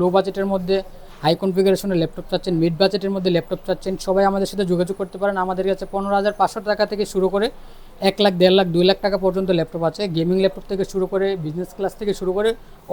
লো বাজেটের মধ্যে হাই কনফিগারেশনের ল্যাপটপ চাচ্ছেন মিড বাজেটের মধ্যে ল্যাপটপ চাচ্ছেন, সবাই আমাদের সাথে যোগাযোগ করতে পারেন। আমাদের কাছে পনেরো হাজার পাঁচশো টাকা থেকে শুরু করে এক লাখ, দেড় লাখ, দুই লাখ টাকা পর্যন্ত ল্যাপটপ আছে। গেমিং ল্যাপটপ থেকে শুরু করে বিজনেস ক্লাস থেকে শুরু করে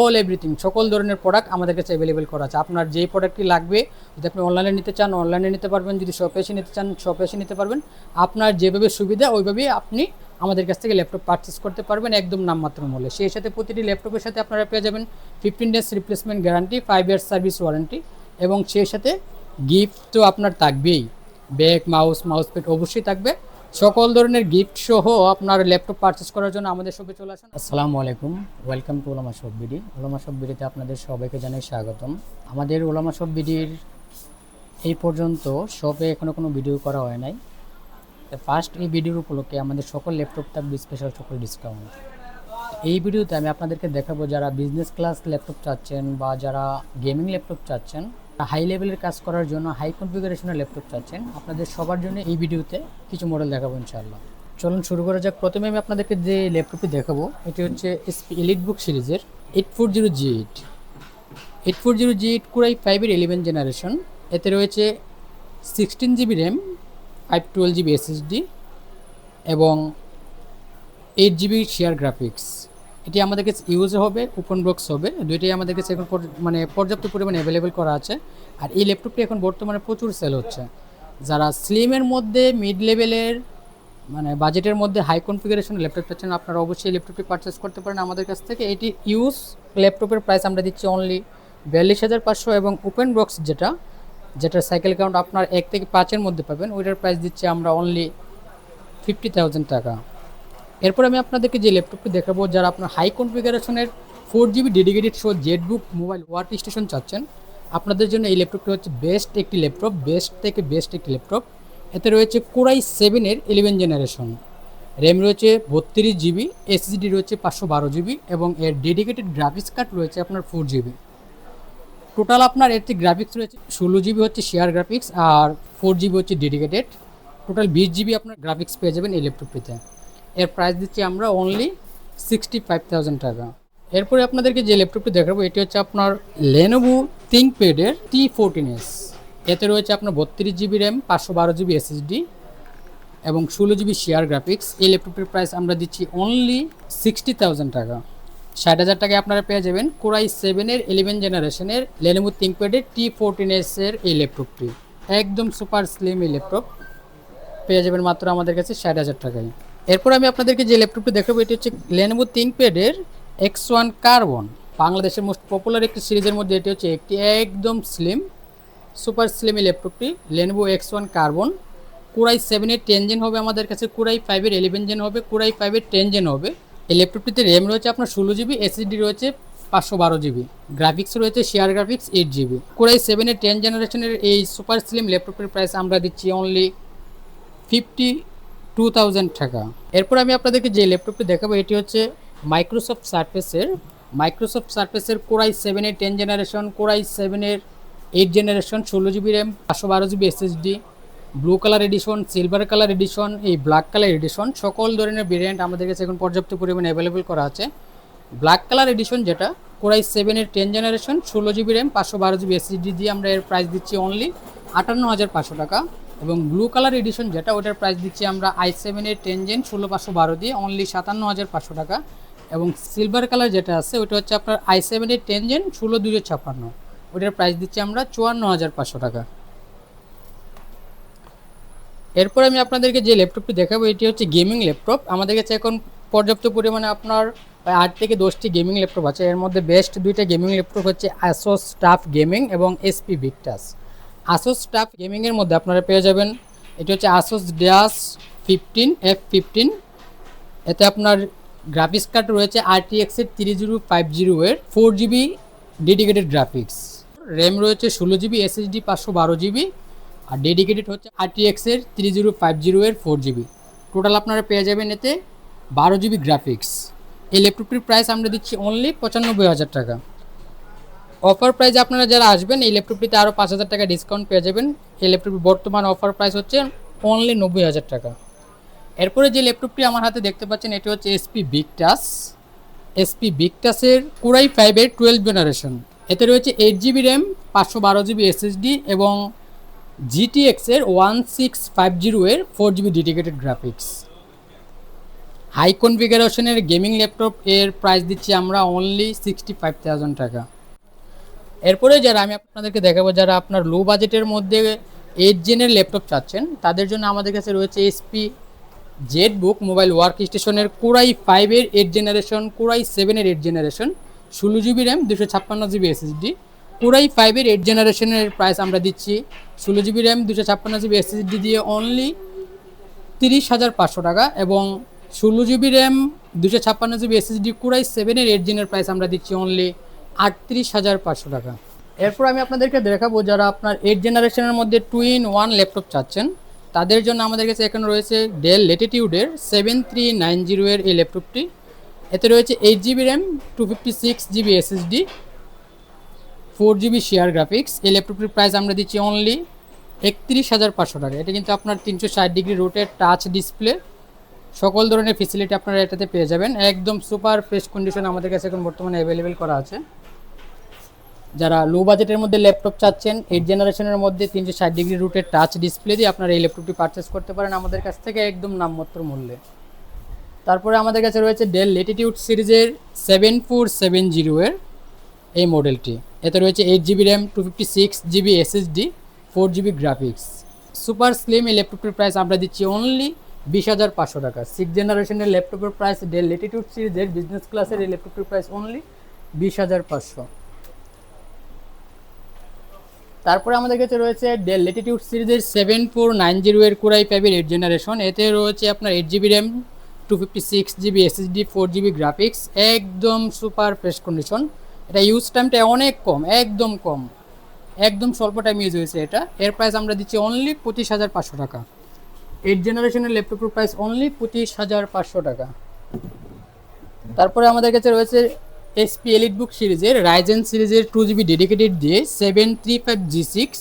অল এভরিথিং সকল ধরনের প্রোডাক্ট আমাদের কাছে অ্যাভেলেবেল করা আছে। আপনার যেই প্রোডাক্টটি লাগবে, যদি আপনি অনলাইনে নিতে চান অনলাইনে নিতে পারবেন। যদি শপে এসে নিতে চান শপে এসে নিতে পারবেন। আপনার যেভাবে সুবিধা, ওইভাবেই আপনি আমাদের কাছ থেকে ল্যাপটপ পারচেস করতে পারবেন একদম নামমাত্র মূল্যে। সেই সাথে প্রতিটি ল্যাপটপের সাথে আপনারা পেয়ে যাবেন fifteen days replacement guarantee five years service warranty এবং সেই সাথে গিফট তো আপনার থাকবেই। ব্যাগ মাউস মাউস প্যাড অবশ্যই থাকবে। সকল ধরনের গিফট সহ আপনার ল্যাপটপ পারচেস করার জন্য আমাদের শপে চলে আসুন। আসসালামু আলাইকুম। Welcome to Olama shop BD Olama shop বিডিতে আপনাদের সবাইকে জানাই স্বাগতম। আমাদের ওলামা শপ বিডির এই পর্যন্ত শপে এখনও কোনো ভিডিও করা হয় নাই। ফার্স্ট এই ভিডিওর উপলক্ষে আমাদের সকল ল্যাপটপ থাকবে স্পেশাল সকল ডিসকাউন্ট এই ভিডিওতে আমি আপনাদেরকে দেখাবো যারা বিজনেস ক্লাস ল্যাপটপ চাচ্ছেন বা যারা গেমিং ল্যাপটপ চাচ্ছেন হাই লেভেলের কাজ করার জন্য হাই কনফিগারেশনের ল্যাপটপ চাচ্ছেন। আপনাদের সবার জন্য এই ভিডিওতে কিছু মডেল দেখাবো ইনশাআল্লাহ। চলুন শুরু করা যাক। প্রথমে আমি আপনাদেরকে যে ল্যাপটপটি দেখাবো, এটি হচ্ছে এসপি এলিট বুক সিরিজের eight four zero G eight eight four zero G eight core i ফাইভের ইলেভেন জেনারেশন এতে রয়েছে sixteen GB RAM five twelve GB SSD এবং এইট জিবি শেয়ার গ্রাফিক্স এটি আমাদের কাছে ইউজ হবে ওপেন বক্স হবে। দুইটাই আমাদের কাছে এখন মানে পর্যাপ্ত পরিমাণে অ্যাভেলেবেল করা আছে। আর এই ল্যাপটপটি এখন বর্তমানে প্রচুর সেল হচ্ছে। যারা স্লিমের মধ্যে মিড লেভেলের মানে বাজেটের মধ্যে হাই কনফিগারেশন ল্যাপটপ চাচ্ছেন আপনারা অবশ্যই ল্যাপটপটি পারচেস করতে পারেন আমাদের কাছ থেকে। এটি ইউজ ল্যাপটপের প্রাইস আমরা দিচ্ছি অনলি বিয়াল্লিশ হাজার পাঁচশো এবং ওপেন বক্স যেটা, যেটার সাইকেল কাউন্ট আপনার এক থেকে পাঁচের মধ্যে পাবেন, ওইটার প্রাইস দিচ্ছি আমরা অনলি ফিফটি থাউজেন্ড টাকা। এরপর আমি আপনাদেরকে যে ল্যাপটপটি দেখাবো, যারা আপনার হাই কনফিগারেশনের ফোর জিবি ডেডিকেটেড শো জেটবুক মোবাইল ওয়ার্ক স্টেশন চাচ্ছেন, আপনাদের জন্য এই ল্যাপটপটি হচ্ছে বেস্ট একটি ল্যাপটপ বেস্ট থেকে বেস্ট একটি ল্যাপটপ। এতে রয়েছে কোরাই সেভেনের ইলেভেন জেনারেশন র্যাম রয়েছে বত্রিশ জিবি এসএসডি রয়েছে পাঁচশো বারো জিবি এবং এর ডেডিকেটেড গ্রাফিক্স কার্ড রয়েছে আপনার ফোর জিবি টোটাল আপনার এর থেকে গ্রাফিক্স রয়েছে ষোলো জিবি হচ্ছে শেয়ার গ্রাফিক্স আর ফোর জিবি হচ্ছে ডেডিকেটেড টোটাল বিশ জিবি আপনার গ্রাফিক্স পেয়ে যাবেন এই ল্যাপটপটিতে। এর প্রাইস দিচ্ছি আমরা অনলি সিক্সটি ফাইভ থাউজেন্ড টাকা। এরপরে আপনাদেরকে যে ল্যাপটপটি দেখাবো, এটি হচ্ছে আপনার লেনোভো থিঙ্কপ্যাডের টি ফোরটিন এস এতে রয়েছে আপনার বত্রিশ জিবি র্যাম পাঁচশো বারো জিবি এসএসডি এবং ষোলো জিবি শেয়ার গ্রাফিক্স এই ল্যাপটপটির প্রাইস আমরা দিচ্ছি অনলি সিক্সটি থাউজেন্ড টাকা। ষাট হাজার টাকায় আপনারা পেয়ে যাবেন কোরাই সেভেনের ইলেভেন জেনারেশনের লেনোভো থিঙ্কপ্যাডের টি ফোরটিন এসের এই ল্যাপটপটি একদম সুপার স্লিম এই ল্যাপটপ পেয়ে যাবেন মাত্র আমাদের কাছে ষাট হাজার টাকায়। এরপর আমি আপনাদেরকে যে ল্যাপটপটি দেখাবো, এটি হচ্ছে লেনোভো থিঙ্কপ্যাডের এক্স ওয়ান কার্বন বাংলাদেশের মোস্ট পপুলার একটি সিরিজের মধ্যে এটি হচ্ছে একটি একদম স্লিম সুপার স্লিম ল্যাপটপটি Lenovo X one carbon core i সেভেনের টেন জেন হবে আমাদের কাছে কুরাই ফাইভের ইলেভেন জেন হবে কুরাই ফাইভের টেন জেন হবে। এই ল্যাপটপটিতে র্যাম রয়েছে আপনার ষোলো জিবি এসএসডি রয়েছে পাঁচশো বারো জিবি গ্রাফিক্স রয়েছে share graphics eight GB core i সেভেনের টেন জেনারেশনের এই সুপার স্লিম ল্যাপটপের প্রাইস আমরা দিচ্ছি অনলি ফিফটি টু থাউজেন্ড টাকা। এরপর আমি আপনাদেরকে যে ল্যাপটপটি দেখাবো, এটি হচ্ছে মাইক্রোসফট সার্ফেসের মাইক্রোসফট সার্ফেসের কোরাই সেভেনের টেন জেনারেশন কোরাই সেভেনের এইট জেনারেশন ষোলো জিবি র্যাম পাঁচশো বারো GB SSD blue colour edition silver colour edition এই ব্ল্যাক কালার এডিশন সকল ধরনের ভেরিয়েন্ট আমাদের কাছে এখন পর্যাপ্ত পরিমাণে অ্যাভেলেবেল করা আছে। ব্ল্যাক কালার এডিশন যেটা কোরাই সেভেনের টেন জেনারেশন ষোলো জিবি র্যাম পাঁচশো বারো জিবি এসএসডি দিয়ে আমরা এর প্রাইস দিচ্ছি অনলি আটান্ন হাজার পাঁচশো টাকা। এবং ব্লু কালার এডিশন যেটা ওটার প্রাইস দিচ্ছি আমরা আই সেভেনের টেন জেন ষোলো পাঁচশো বারো দিয়ে অনলি সাতান্ন হাজার পাঁচশো টাকা। এবং সিলভার কালার যেটা আছে, ওটা হচ্ছে আপনার আই সেভেনের টেন জেন ষোলো দুশো ছাপ্পান্ন। ওটার প্রাইস দিচ্ছি আমরা চুয়ান্ন হাজার পাঁচশো টাকা। এরপর আমি আপনাদেরকে যে ল্যাপটপটি দেখাবো, এটি হচ্ছে গেমিং ল্যাপটপ আমাদের কাছে এখন পর্যাপ্ত পরিমাণে আপনার আট থেকে দশটি গেমিং ল্যাপটপ আছে। এর মধ্যে বেস্ট দুইটা গেমিং ল্যাপটপ হচ্ছে আসোস স্টাফ গেমিং এবং এসপি ভিক্টাস আসোস স্টাফ গেমিংয়ের মধ্যে আপনারা পেয়ে যাবেন। এটি হচ্ছে Asus dash fifteen F fifteen এতে আপনার গ্রাফিক্স কার্ড রয়েছে আরটিএক্সের থ্রি জিরো ফাইভ জিরো এর four GB dedicated graphics RAM রয়েছে ষোলো জিবি এসএসডি পাঁচশো বারো জিবি আর ডেডিকেটেড হচ্ছে আরটিএক্সের থ্রি জিরো ফাইভ জিরো এর ফোর জিবি টোটাল আপনারা পেয়ে যাবেন এতে বারো জিবি গ্রাফিক্স এই ল্যাপটপটির প্রাইস আমরা দিচ্ছি অনলি পঁচানব্বই হাজার টাকা। অফার প্রাইস আপনারা যারা আসবেন, এই ল্যাপটপটিতে আরও পাঁচ হাজার টাকা ডিসকাউন্ট পেয়ে যাবেন। এই ল্যাপটপটির বর্তমান অফার প্রাইস হচ্ছে অনলি নব্বই হাজার টাকা। এরপরে যে ল্যাপটপটি আমার হাতে দেখতে পাচ্ছেন, এটি হচ্ছে এসপি বিগ টাস এসপি বিগ টাসের কুরাই ফাইভের টুয়েলভ জেনারেশন এতে রয়েছে এইট জিবি র্যাম পাঁচশো বারো জিবি এসএসডি এবং জিটিএক্সের ওয়ান সিক্স ফাইভ জিরো এর four GB dedicated graphics high কনফিগারেশনের gaming laptop এর প্রাইস দিচ্ছি আমরা অনলি সিক্সটি ফাইভ থাউজেন্ড টাকা। এরপরে যারা আমি আপনাদেরকে দেখাবো, যারা আপনার লো বাজেটের মধ্যে এইট জেনের ল্যাপটপ চাচ্ছেন, তাদের জন্য আমাদের কাছে রয়েছে HP Z book mobile work স্টেশনের কোরাই ফাইভের এইট জেনারেশন কোরাই সেভেনের এইট জেনারেশন ষোলো জিবি র্যাম দুশো ছাপ্পান্ন জিবি এসএসডি কোরাই ফাইভের এইট জেনারেশনের প্রাইস আমরা দিচ্ছি, ষোলো জিবি র্যাম দুশো ছাপ্পান্ন জিবি এসএসডি দিয়ে অনলি তিরিশ হাজার পাঁচশো টাকা এবং ষোলো জিবি র্যাম দুশো ছাপ্পান্ন জিবি এসএসডি কুড়াই সেভেনের এইট জিনের প্রাইস আমরা দিচ্ছি অনলি আটত্রিশ হাজার পাঁচশো টাকা। এরপর আমি আপনাদেরকে দেখাবো যারা আপনার এইট জেনারেশনের মধ্যে টু ইন ওয়ান ল্যাপটপ চাচ্ছেন, তাদের জন্য আমাদের কাছে এখানে রয়েছে ডেল লেটিটিউডের সেভেন থ্রি নাইন জিরো এর এই ল্যাপটপটি এতে রয়েছে eight GB RAM two fifty six GB SSD four GB share graphics এই ল্যাপটপটির প্রাইস আমরা দিচ্ছি অনলি একত্রিশ হাজার পাঁচশো টাকা। এটা কিন্তু আপনার তিনশো ষাট ডিগ্রি রোটের টাচ ডিসপ্লে সকল ধরনের ফেসিলিটি আপনারা এটাতে পেয়ে যাবেন। একদম সুপার ফ্রেশ কন্ডিশন আমাদের কাছে এখন বর্তমানে অ্যাভেলেবেল করা আছে। যারা লো বাজেটের মধ্যে ল্যাপটপ চাচ্ছেন এইট জেনারেশনের মধ্যে তিনশো ষাট ডিগ্রি রুটের টাচ ডিসপ্লে দিয়ে আপনারা এই ল্যাপটপটি পারচেস করতে পারেন আমাদের কাছ থেকে একদম নামমাত্র মূল্যে। তারপরে আমাদের কাছে রয়েছে ডেল লেটিটিউড সিরিজের সেভেন ফোর সেভেন জিরো এর এই মডেলটি এতে রয়েছে eight GB RAM two fifty six GB SSD four GB graphics super slim এই ল্যাপটপটির প্রাইস আমরা দিচ্ছি অনলি বিশ হাজার পাঁচশো টাকা। সিক্স জেনারেশনের ল্যাপটপের প্রাইস ডেল লেটিটিউড সিরিজের বিজনেস ক্লাসের এই ল্যাপটপটির প্রাইস অনলি বিশ হাজার পাঁচশো। তারপরে আমাদের কাছে রয়েছে ডেল লেটিটিউড সিরিজের সেভেন ফোর নাইন জিরো এর কুড়াই পাইবের এইট জেনারেশন এতে রয়েছে আপনার eight GB RAM two fifty six GB SSD four GB graphics একদম সুপার ফ্রেশ কন্ডিশন এটা ইউজ টাইমটা অনেক কম, একদম কম। একদম স্বল্প টাইম ইউজ হয়েছে এটা। এর প্রাইস আমরা দিচ্ছি অনলি পঁচিশ হাজার পাঁচশো টাকা। এইট জেনারেশনের ল্যাপটপের প্রাইস অনলি পঁচিশ হাজার পাঁচশো টাকা। তারপরে আমাদের কাছে রয়েছে এসপি এলিট বুক সিরিজের রাইজেন সিরিজের টু জিবি ডেডিকেটেড দিয়ে seven three five G six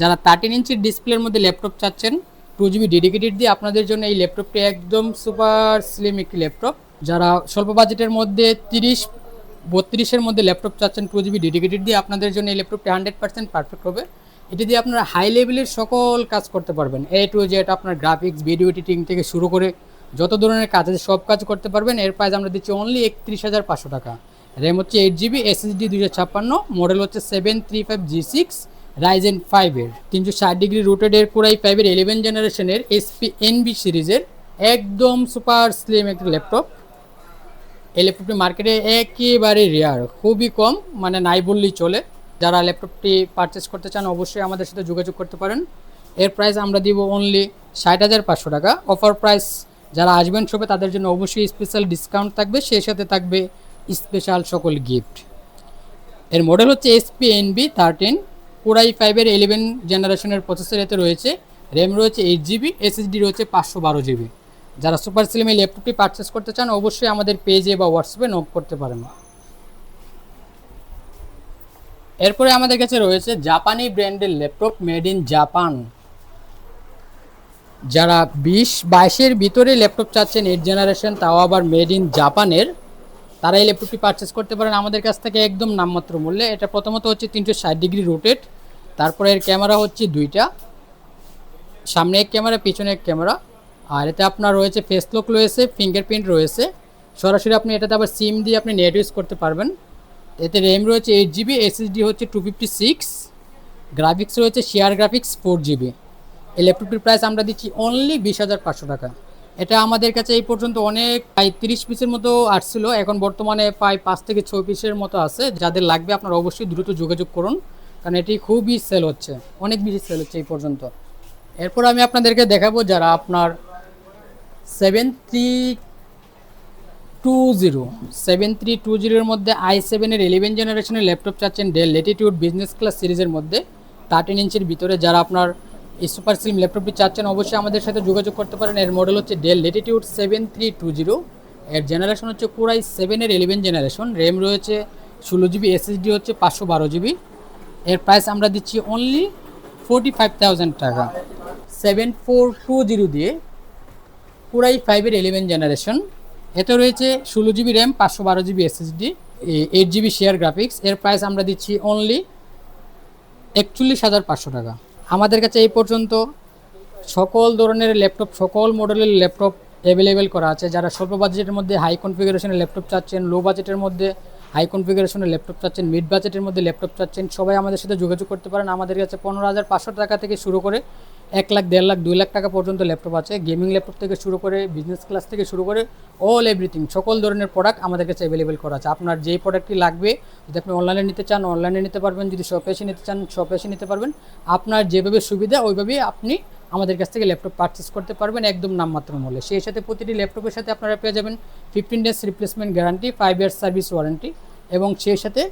যারা থার্টিন ইঞ্চির ডিসপ্লের মধ্যে ল্যাপটপ চাচ্ছেন টু জিবি ডেডিকেটেড দিয়ে আপনাদের জন্য এই ল্যাপটপটি একদম সুপার স্লিম একটি ল্যাপটপ যারা স্বল্প বাজেটের মধ্যে তিরিশ, বত্রিশের মধ্যে ল্যাপটপ চাচ্ছেন টু জিবি ডেডিকেটেড দিয়ে, আপনাদের জন্য এই ল্যাপটপটি হান্ড্রেড পার্সেন্ট পারফেক্ট হবে। এটি দিয়ে আপনারা হাই লেভেলের সকল কাজ করতে পারবেন। এ টু জেড আপনার গ্রাফিক্স ভিডিও এডিটিং থেকে শুরু করে যত ধরনের কাজ আছে সব কাজ করতে পারবেন। এর প্রাইস আমরা দিচ্ছি অনলি একত্রিশ হাজার পাঁচশো টাকা। র্যাম হচ্ছে এইট জিবি এসএসডি দুশো ছাপ্পান্ন মডেল হচ্ছে seven three five G six Ryzen ফাইভের তিনশো ষাট ডিগ্রি রোটেডের কোরাই ফাইভের ইলেভেন জেনারেশনের এসপি এনবি সিরিজের একদম সুপার স্লিম একটি ল্যাপটপ এই ল্যাপটপটি মার্কেটে একেবারে রেয়ার খুবই কম মানে নাই বললেই চলে। যারা ল্যাপটপটি পারচেস করতে চান, অবশ্যই আমাদের সাথে যোগাযোগ করতে পারেন। এর প্রাইস আমরা দিব অনলি ষাট হাজার পাঁচশো টাকা। অফার প্রাইস যারা আসবেন শপে তাদের জন্য অবশ্যই স্পেশাল ডিসকাউন্ট থাকবে, সেই সাথে থাকবে স্পেশাল সকল গিফট। এর মডেল হচ্ছে HP NB thirteen core i ফাইভের ইলেভেন জেনারেশনের প্রসেসর এতে রয়েছে। র্যাম রয়েছে এইট জিবি এসএসডি রয়েছে পাঁচশো বারো জিবি যারা সুপার স্লিম ল্যাপটপটি পারচেস করতে চান, অবশ্যই আমাদের পেজে বা হোয়াটসঅ্যাপে নক করতে পারেন। এরপরে আমাদের কাছে রয়েছে জাপানি ব্র্যান্ডের ল্যাপটপ মেড ইন জাপান যারা বিশ, বাইশের ভিতরে ল্যাপটপ চাচ্ছেন এইট জেনারেশন তাও আবার মেড ইন জাপানের তারা এই ল্যাপটপটি পারচেস করতে পারেন আমাদের কাছ থেকে একদম নামমাত্র মূল্যে। এটা প্রথমত হচ্ছে তিনশো ষাট ডিগ্রি রোটেট তারপরে এর ক্যামেরা হচ্ছে দুইটা। সামনে এক ক্যামেরা পিছনে এক ক্যামেরা আর এতে আপনার রয়েছে ফেস লক রয়েছে ফিঙ্গারপ্রিন্ট রয়েছে। সরাসরি আপনি এটাতে আবার সিম দিয়ে আপনি নেট ইউজ করতে পারবেন। এতে র্যাম রয়েছে এইট জিবি এসএসডি হচ্ছে টু ফিফটি সিক্স গ্রাফিক্স রয়েছে শেয়ার গ্রাফিক্স ফোর জিবি এই ল্যাপটপটির প্রাইস আমরা দিচ্ছি অনলি বিশ হাজার পাঁচশো টাকা। এটা আমাদের কাছে এই পর্যন্ত অনেক, প্রায় তিরিশ পিসের মতো আসছিল। এখন বর্তমানে প্রায় পাঁচ থেকে ছয় পিসের মতো আছে। যাদের লাগবে আপনারা অবশ্যই দ্রুত যোগাযোগ করুন, কারণ এটি খুবই সেল হচ্ছে। অনেক বেশি সেল হচ্ছে এই পর্যন্ত। এরপর আমি আপনাদেরকে দেখাবো যারা আপনার seven three two zero seven three two জিরোর মধ্যে আই সেভেনের ইলেভেন জেনারেশনের ল্যাপটপ চাচ্ছেন ডেল লেটিটিউড বিজনেস ক্লাস সিরিজের মধ্যে থার্টিন ইঞ্চের ভিতরে যারা আপনার এই সুপার স্লিম ল্যাপটপটি চাচ্ছেন অবশ্যই আমাদের সাথে যোগাযোগ করতে পারেন। এর মডেল হচ্ছে Dell Latitude seven three two zero এর জেনারেশন হচ্ছে কোরাই সেভেনের ইলেভেন জেনারেশন র্যাম রয়েছে ষোলো জিবি এসএসডি হচ্ছে পাঁচশো বারো জিবি এর প্রাইস আমরা দিচ্ছি অনলি ফোর্টি ফাইভ থাউজেন্ড টাকা। সেভেন ফোর টু জিরো দিয়ে কোরাই ফাইভের ইলেভেন জেনারেশন এতে রয়েছে ষোলো জিবি র্যাম পাঁচশো বারো GB SSD eight GB share graphics এর প্রাইস আমরা দিচ্ছি অনলি একচল্লিশ হাজার পাঁচশো টাকা। আমাদের কাছে এই পর্যন্ত সকল ধরনের ল্যাপটপ, সকল মডেলের ল্যাপটপ অ্যাভেলেবেল করা আছে। যারা স্বল্প বাজেটের মধ্যে হাই কনফিগারেশনের ল্যাপটপ চাচ্ছেন লো বাজেটের মধ্যে হাই কনফিগারেশনের ল্যাপটপ চাচ্ছেন মিড বাজেটের মধ্যে ল্যাপটপ চাচ্ছেন, সবাই আমাদের সাথে যোগাযোগ করতে পারেন। আমাদের কাছে পনেরো হাজার পাঁচশো টাকা থেকে শুরু করে এক লাখ, দেড় লাখ, দুই লাখ টাকা পর্যন্ত ল্যাপটপ আছে। গেমিং ল্যাপটপ থেকে শুরু করে বিজনেস ক্লাস থেকে শুরু করে অল এভরিথিং সকল ধরনের প্রোডাক্ট আমাদের কাছে অ্যাভেলেবেল করা আছে। আপনার যেই প্রোডাক্টটি লাগবে, যদি আপনি অনলাইনে নিতে চান অনলাইনে নিতে পারবেন। যদি শপে এসে নিতে চান শপে এসে নিতে পারবেন। আপনার যেভাবে সুবিধা, ওইভাবেই আপনি আমাদের কাছ থেকে ল্যাপটপ পারচেস করতে পারবেন একদম নামমাত্র মূল্যে। সেই সাথে প্রতিটি ল্যাপটপের সাথে আপনারা পেয়ে যাবেন fifteen days replacement guarantee five years service warranty এবং সেই সাথে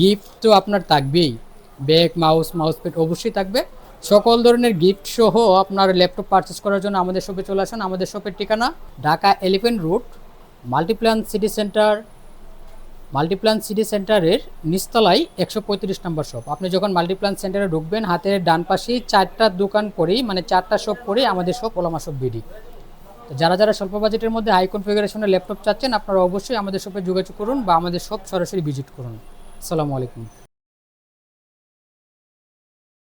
গিফট তো আপনার থাকবেই। ব্যাগ মাউস মাউস প্যাড অবশ্যই থাকবে। সকল ধরনের গিফট সহ আপনার ল্যাপটপ পারচেস করার জন্য আমাদের শপে চলে আসুন। আমাদের শপের ঠিকানা Dhaka elephant road Multiplan city centre Multiplan city সেন্টারের নিচতলায় একশো পঁয়ত্রিশ নম্বর শপ আপনি যখন মাল্টিপ্ল্যান সেন্টারে ঢুকবেন, হাতের ডান পাশেই চারটা দোকান করেই মানে চারটা শপ করেই আমাদের শপ ওলামা শপ বিডি তো যারা যারা স্বল্প বাজেটের মধ্যে হাই কনফিগারেশনের ল্যাপটপ চাচ্ছেন, আপনারা অবশ্যই আমাদের শপে যোগাযোগ করুন বা আমাদের শপ সরাসরি ভিজিট করুন। আসসালামু আলাইকুম।